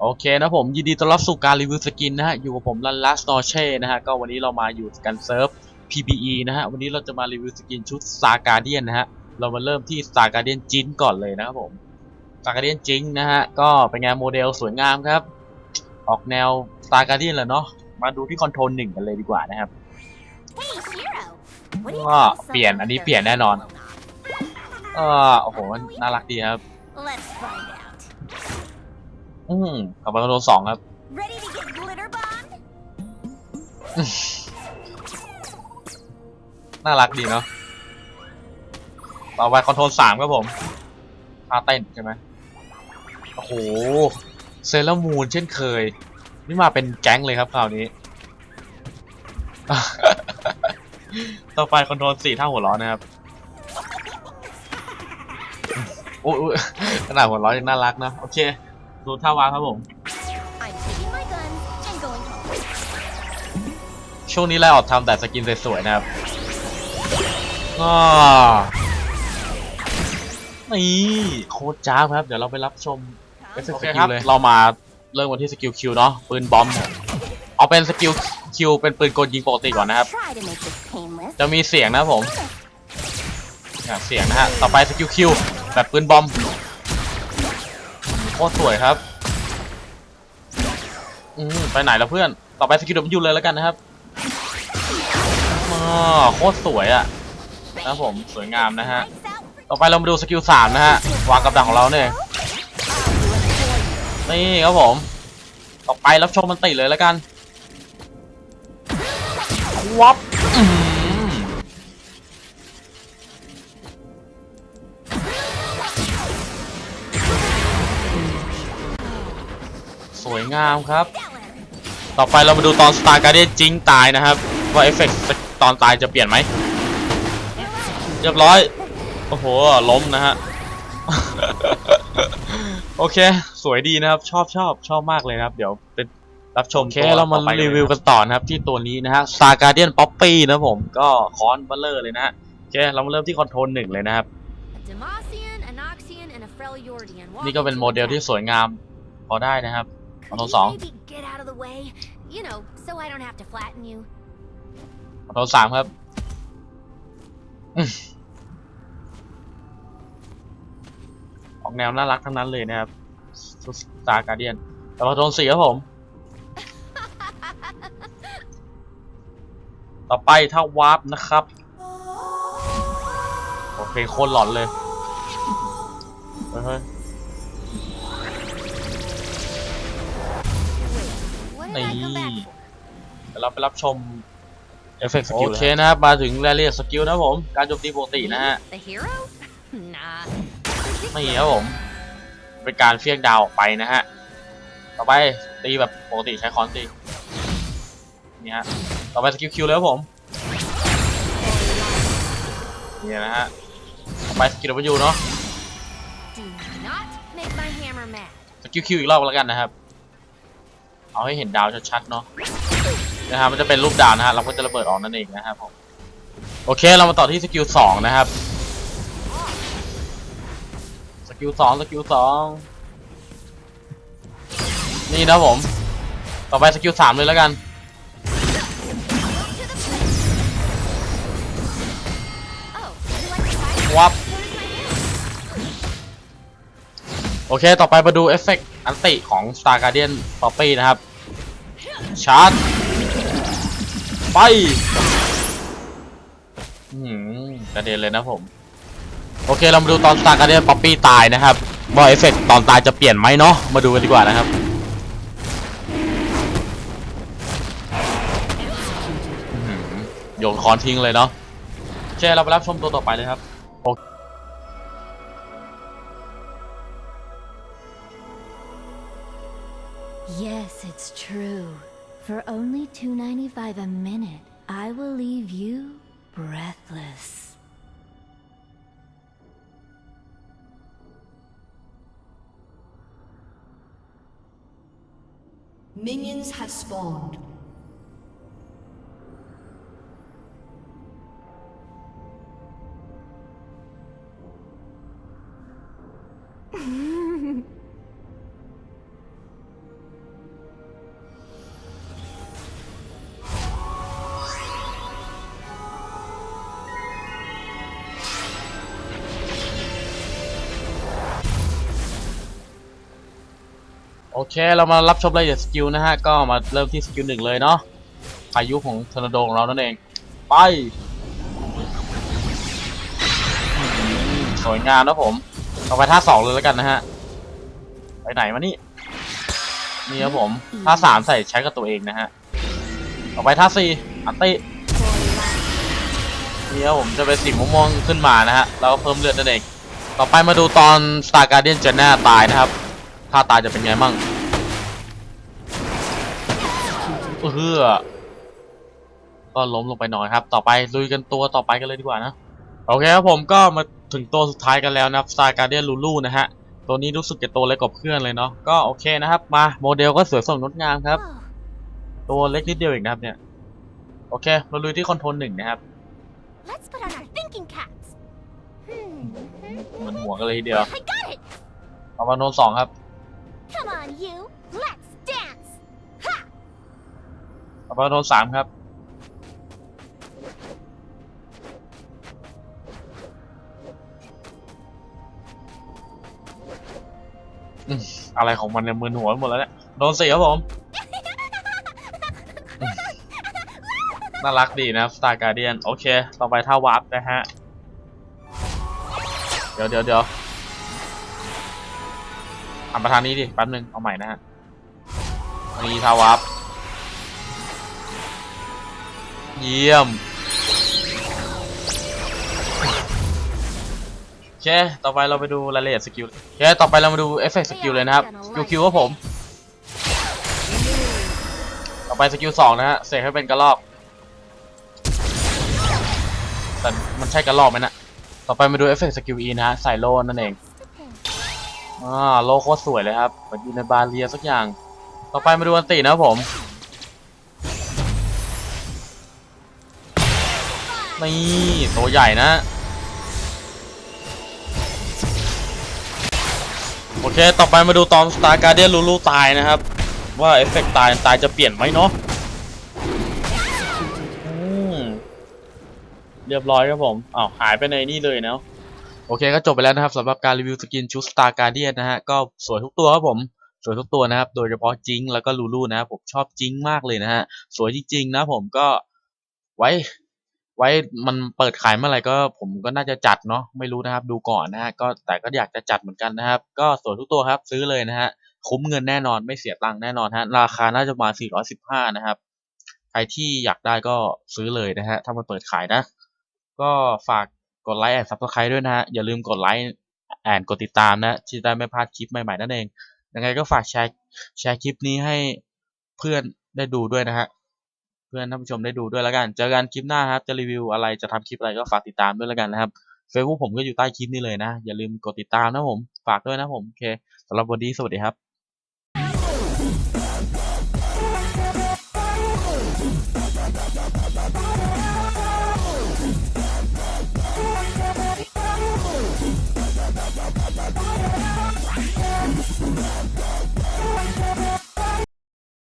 โอเคนะผมยินดีต้อนรับสู่การรีวิวสกินนะฮะอยู่กับผมลันลัสนอเช่นะฮะก็วันนี้เรามาอยู่กันเซิร์ฟ PBE นะฮะวันนี้เราจะมารีวิวสกินชุด Star Guardian นะฮะเรามาเริ่มที่ Star Guardian จินก่อนเลยนะครับผม Star Guardian จินนะฮะก็เป็นไงานโมเดลสวยงามครับ ออกแนว Star Guardian แหละเนาะมาดูที่คอนโทรลหนึ่งกันเลยดีกว่านะครับก็เปลี่ยนอันนี้เปลี่ยนแน่นอนเออโอ้โหน่ารักดีครับ Let's find. อืมขับมาคอนโทรลสองครับ Ready to get glitter bombed? น่ารักดีเนาะ ต่อไปคอนโทรลสามครับผมท่าเต้นใช่ไหมโอ้โห เซเลอร์มูนเช่นเคย นี่มาเป็นแก๊งเลยครับคราวนี้ ต่อไปคอนโทรลสี่ท่าหัวร้อนนะครับอุ้ยอุ๊ยขนาดหัวร้อนยังน่ารักนะ โอเค ดูท่าวางครับผม I'm taking my gun and going home. ช่วงนี้ไล่ออกทำแต่สกินสวยๆนะครับก็นี่โคตรจ้าบครับ เดี๋ยวเราไปรับชม Huh? โอเคครับเรามาเริ่มกันที่สกิลคิวเนาะปืนบอมเอาเป็นสกิลคิวเป็นปืนกลยิงปกติก่อนนะครับ Try to make this painless. จะมีเสียงนะครับผมเนี่ยเสียงนะฮะ ต่อไปสกิลคิวแบบปืนบอม โคตรสวยครับ อืมไปไหนแล้วเพื่อน ต่อไปสกิลดับยูเลยแล้วกันนะครับอ๋อโคตรสวยอะนะครับผมสวยงามนะฮะ ต่อไปเรามาดูสกิลสามนะฮะ วางกับดักของเราเนี่ยนี่ครับผม ต่อไปรับชมมันติเลยแล้วกันวับอื้อ วยงามครับ Stellar. ต่อไปเรามาดูตอน Star Guardian จริงตายนะครับ ว่าเอฟเฟกต์ตอนตายจะเปลี่ยนไหมเรียบร้อย โอ้โห ล้มนะฮะ โอเค สวยดีนะครับ ชอบชอบชอบมากเลยนะครับ เดี๋ยวเป็นรับชมโอเคเรามารีวิวกันต่อนะครับ ที่ตัวนี้นะฮะ Star Guardian Poppy นะครับผมก็คอนเบลเลอร์เลยนะฮะโอเค เรามาเริ่มที่คอนโทรลหนึ่งเลยนะครับ A Demacian, a Noxian, and a Freljordian. นี่ก็เป็นโมเดลที่สวยงาม พอได้นะครับ Could Ano you song? maybe get out of the way? You know, so I don't have to flatten you. คอนโทรลสามครับอืมออกแนวน่ารักทั้งนั้นเลยนะครับสตาร์การเดียน แต่คอนโทรลสี่ครับผม ต่อไปถ้าวาร์ปนะครับ โอเคโคตรหลอนเลย เฮ้ย What did I come back Này. for? เดี๋ย วเราไปรับชมเอฟเฟกต์สกิลโอเคนะครับมาถึงรายละเอียดสกิลนะครับผม การโจมตีปกตินะฮะ The hero? nah. ไม่ครับผมเป็นการเฟี้ยงดาวออกไปนะฮะ ต่อไปตีแบบปกติใช้ค้อนตีนี่ฮะ ต่อไปสกิลคิวเลยครับผม นี่นะฮะ ต่อไปสกิลวเนาะ Do not make my hammer mad. สกิลคิวอีกรอบแล้วกันนะครับ เอาให้เห็นดาวชัดๆเนาะนะฮะมันจะเป็นรูปดาวนะฮะเราก็จะระเบิดออกนั่นเองนะครับผมโอเคเรามาต่อที่สกิลสองนะครับสกิลสองสกิลสองนี่นะผม ต่อไปสกิลสามเลยแล้วกันวับโอเค ต่อไปมาดูเอฟเฟกต์อันติของ Star Guardian Poppy นะครับ ชาร์จ ไปหือกระเด็นเลยนะผม โอเคเรามาดูตอน Star Guardian Poppy ตายนะครับว่าเอฟเฟกต์ตอนตายจะเปลี่ยนไหมเนาะมาดูกันดีกว่านะครับอื้อหือโยนคอนทิ้งเลยเนาะโอเคเราไปรับชมตัวต่อไปเลยครับ Yes, it's true. For only $2.95 a minute, I will leave you breathless. Minions have spawned. โอเคเรามารับชมรายละเอียดสกิลนะฮะ ก็มาเริ่มที่สกิลหนึ่งเลยเนาะพายุของทอร์นาโดของเรานั่นเอง ไป สวยงามนะผมต่อไปท่าสองเลยแล้วกันนะฮะ ไปไหนมานี่ นี่ครับผมท่าสามใส่ใช้กับตัวเองนะฮะ ต่อไปท่าสี่อันตินี่ครับผมจะเป็นสีม่วงขึ้นมานะฮะ แล้วก็เพิ่มเลือดนั่นเอง ต่อไปมาดูตอน Star Guardian จะหน้าตายนะครับ ถ้าตายจะเป็นไงมั่งเพื่อก็ล้มลงไปหน่อยครับ ต่อไปลุยกันตัวต่อไปกันเลยดีกว่านะ โอเคครับผมก็มาถึงตัวสุดท้ายกันแล้วนะครับ Star Guardian Lulu นะฮะ ตัวนี้รู้สึกจะตัวเล็กกว่าเพื่อนเลยเนาะ ก็โอเคนะครับ มาโมเดลก็สวยสดงดงามครับ Oh, ตัวเล็กนิดเดียวเองนะครับเนี่ย โอเคเราลุยที่คอนโทรลหนึ่งนะครับ let's put on our thinking caps. Hmm. เหมือนหัวกันเลยทีเดียว I got it. เอามาโนนสองครับ Come on, you. Let's dance. Ha! เอามาโนนสามครับ อืมอะไรของมันเนี่ยมึนหัวไปหมดแล้วเนี่ยโดนสี่ครับผมอืมน่ารักดีนะครับ Star Guardian โอเค ต่อไปท่าวาร์ปนะฮะ เดี๋ยวเดี๋ยวเดี๋ยว ทำประธานนี้ดิแป๊บนึง เอาใหม่นะฮะมีทาวาร์ปเยี่ยมโอเคต่อไปเราไปดูรายละเอียดสกิลโอเคต่อไปเรามาดูเอฟเฟกต์สกิลเลยนะครับสกิลคิวครับผม ต่อไปสกิลสองนะฮะ เสกให้เป็นกระรอก แต่มันใช่กระรอกไหมนะ ต่อไปมาดูเอฟเฟกต์สกิลอีนะฮะ ใส่โล่นั่นเอง อ่าโลโคตรสวยเลยครับเหมือนอยู่ในบาเรียสักอย่าง ต่อไปมาดูอันตินะครับผมนี่ตัวใหญ่นะโอเค ต่อไปมาดูตอน Star Guardian Lulu ตายนะครับ ว่าเอฟเฟกต์ตายตายจะเปลี่ยนไหมเนาะเรียบร้อยครับผมอ้าวหายไปในนี่เลยเนาะ โอเคก็จบไปแล้วนะครับสำหรับการรีวิวสกินชุด Star Guardian นะฮะก็สวยทุกตัวครับผมสวยทุกตัวนะครับโดยเฉพาะจิงแล้วก็ลูลูนะครับผมชอบจิงมากเลยนะฮะสวยจริงๆนะผมก็ไว้ไว้มันเปิดขายเมื่อไหร่ก็ผมก็น่าจะจัดเนาะไม่รู้นะครับ ดูก่อนนะฮะก็แต่ก็อยากจะจัดเหมือนกันนะครับ ก็สวยทุกตัวครับซื้อเลยนะฮะคุ้มเงินแน่นอนไม่เสียตังค์แน่นอนฮะราคาน่าจะมา415นะครับใครที่อยากได้ก็ซื้อเลยนะฮะถ้ามันเปิดขายนะ ก็ฝาก กดไลค์แอนด์ซับสไครต์ด้วยนะฮะ อย่าลืมกดไลค์แอนกดติดตามนะที่จะได้ไม่พลาดคลิปใหม่ๆนั่นเอง ยังไงก็ฝากแชร์แชร์คลิปนี้ให้เพื่อนได้ดูด้วยนะฮะ เพื่อนท่านผู้ชมได้ดูด้วยแล้วกัน เจอกันคลิปหน้าครับ จะรีวิวอะไรจะทำคลิปอะไรก็ฝากติดตามด้วยแล้วกันนะครับ Facebook ผมก็อยู่ใต้คลิปนี้เลยนะ อย่าลืมกดติดตามนะผม ฝากด้วยนะผม โอเคสำหรับวันนี้สวัสดีครับ